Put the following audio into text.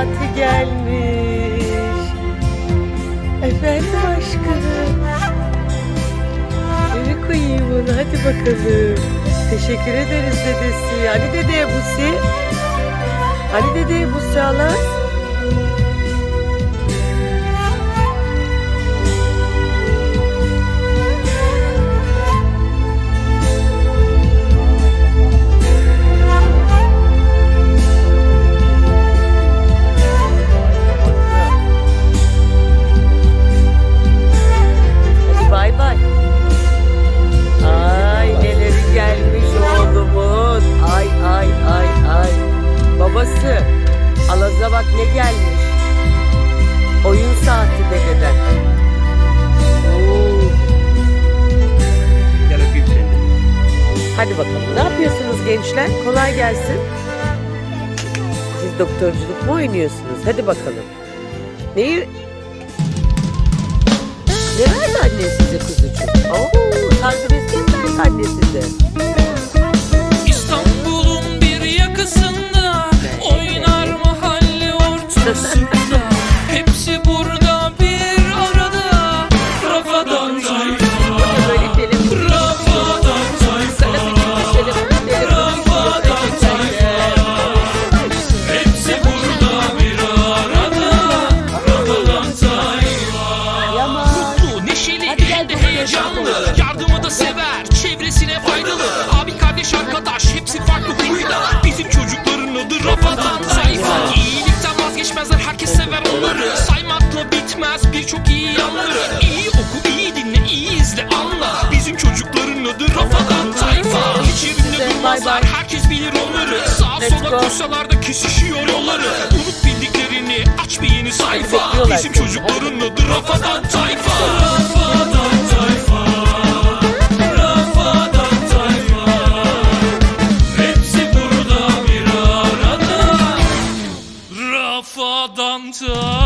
saati gelmiş. Efendim aşkım. Beni koyayım onu hadi bakalım. Teşekkür ederiz dedesi. Ali dedeye busi Ali dedeye busi alas gelmiş. Oyun saati dededen. Oo, Gel öpeyim seni. Hadi bakalım. Ne yapıyorsunuz gençler? Kolay gelsin. Siz doktorculuk mu oynuyorsunuz? Hadi bakalım. Neyi... Ne verdi anne size kuzucuğum? Oo, takviyesi mi verdi anne size? etmez birçok iyi yanları. İyi oku, iyi dinle, iyi izle, anla. Bizim çocukların adı Rafa'dan Tayfa. Hiç yerinde durmazlar, herkes bilir onları. Sağa sola kursalarda kesişiyor yolları. Unut bildiklerini, aç bir yeni sayfa. Bizim çocukların adı Rafa'dan Tayfa. Rafa'dan Tayfa Rafa'dan Tayfa.